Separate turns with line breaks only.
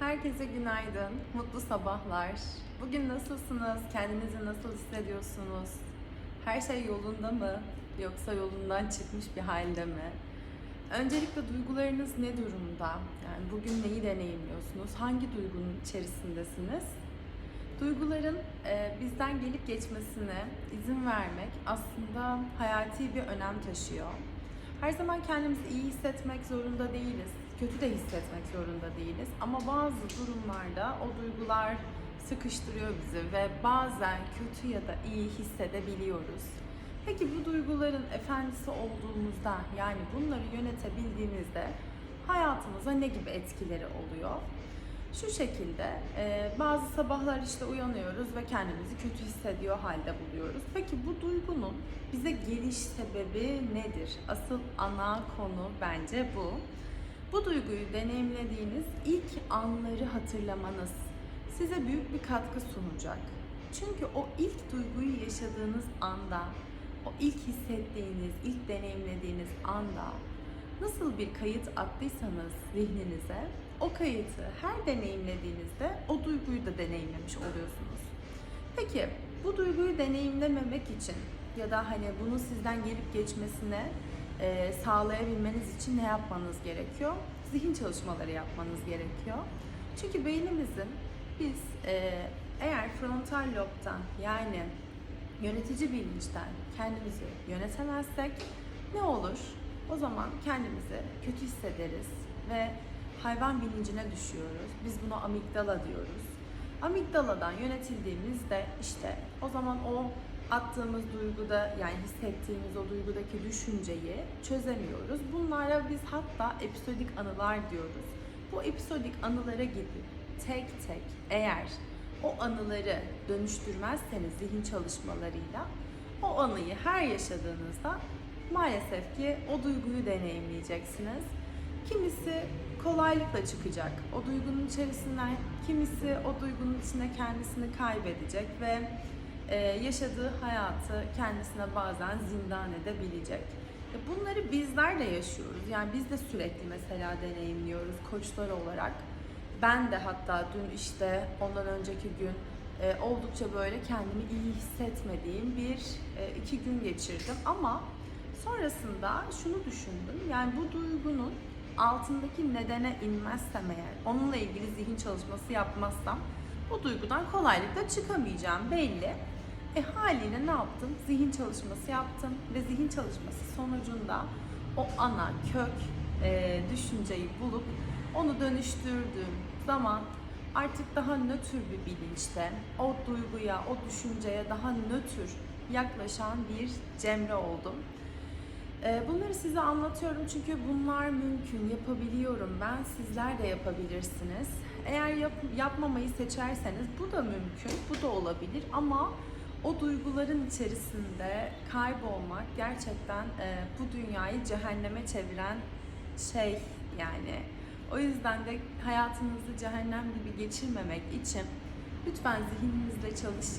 Herkese günaydın, mutlu sabahlar. Bugün nasılsınız? Kendinizi nasıl hissediyorsunuz? Her şey yolunda mı? Yoksa yolundan çıkmış bir halde mi? Öncelikle duygularınız ne durumda? Yani bugün neyi deneyimliyorsunuz? Hangi duygunun içerisindesiniz? Duyguların e, bizden gelip geçmesine izin vermek aslında hayati bir önem taşıyor. Her zaman kendimizi iyi hissetmek zorunda değiliz. Kötü de hissetmek zorunda değiliz. Ama bazı durumlarda o duygular sıkıştırıyor bizi ve bazen kötü ya da iyi hissedebiliyoruz. Peki bu duyguların efendisi olduğumuzda yani bunları yönetebildiğimizde hayatımıza ne gibi etkileri oluyor? Şu şekilde e, bazı sabahlar işte uyanıyoruz ve kendimizi kötü hissediyor halde buluyoruz. Peki bu duygunun bize geliş sebebi nedir? Asıl ana konu bence bu. Bu duyguyu deneyimlediğiniz ilk anları hatırlamanız size büyük bir katkı sunacak. Çünkü o ilk duyguyu yaşadığınız anda, o ilk hissettiğiniz, ilk deneyimlediğiniz anda nasıl bir kayıt attıysanız zihninize, o kayıtı her deneyimlediğinizde o duyguyu da deneyimlemiş oluyorsunuz. Peki bu duyguyu deneyimlememek için ya da hani bunu sizden gelip geçmesine e, sağlayabilmeniz için ne yapmanız gerekiyor? Zihin çalışmaları yapmanız gerekiyor. Çünkü beynimizin biz e, eğer frontal lobdan yani yönetici bilinçten kendimizi yönetemezsek ne olur? O zaman kendimizi kötü hissederiz ve hayvan bilincine düşüyoruz. Biz buna amigdala diyoruz. Amigdaladan yönetildiğimizde işte o zaman o attığımız duyguda yani hissettiğimiz o duygudaki düşünceyi çözemiyoruz. Bunlara biz hatta episodik anılar diyoruz. Bu episodik anılara gidip tek tek eğer o anıları dönüştürmezseniz zihin çalışmalarıyla o anıyı her yaşadığınızda maalesef ki o duyguyu deneyimleyeceksiniz. Kimisi kolaylıkla çıkacak o duygunun içerisinden, kimisi o duygunun içinde kendisini kaybedecek ve e, yaşadığı hayatı kendisine bazen zindan edebilecek. E, Bunları bizler de yaşıyoruz. Yani biz de sürekli mesela deneyimliyoruz koçlar olarak. Ben de hatta dün işte ondan önceki gün e, oldukça böyle kendimi iyi hissetmediğim bir iki gün geçirdim. Ama sonrasında şunu düşündüm. Yani bu duygunun altındaki nedene inmezsem eğer, onunla ilgili zihin çalışması yapmazsam bu duygudan kolaylıkla çıkamayacağım belli. E haliyle ne yaptım? Zihin çalışması yaptım ve zihin çalışması sonucunda o ana kök e, düşünceyi bulup onu dönüştürdüğüm zaman artık daha nötr bir bilinçte o duyguya, o düşünceye daha nötr yaklaşan bir Cemre oldum. Ee, Bunları size anlatıyorum çünkü bunlar mümkün, yapabiliyorum ben, sizler de yapabilirsiniz. Eğer yap- yapmamayı seçerseniz bu da mümkün, bu da olabilir ama o duyguların içerisinde kaybolmak gerçekten e, bu dünyayı cehenneme çeviren şey yani. O yüzden de hayatınızı cehennem gibi geçirmemek için lütfen zihninizle çalışın.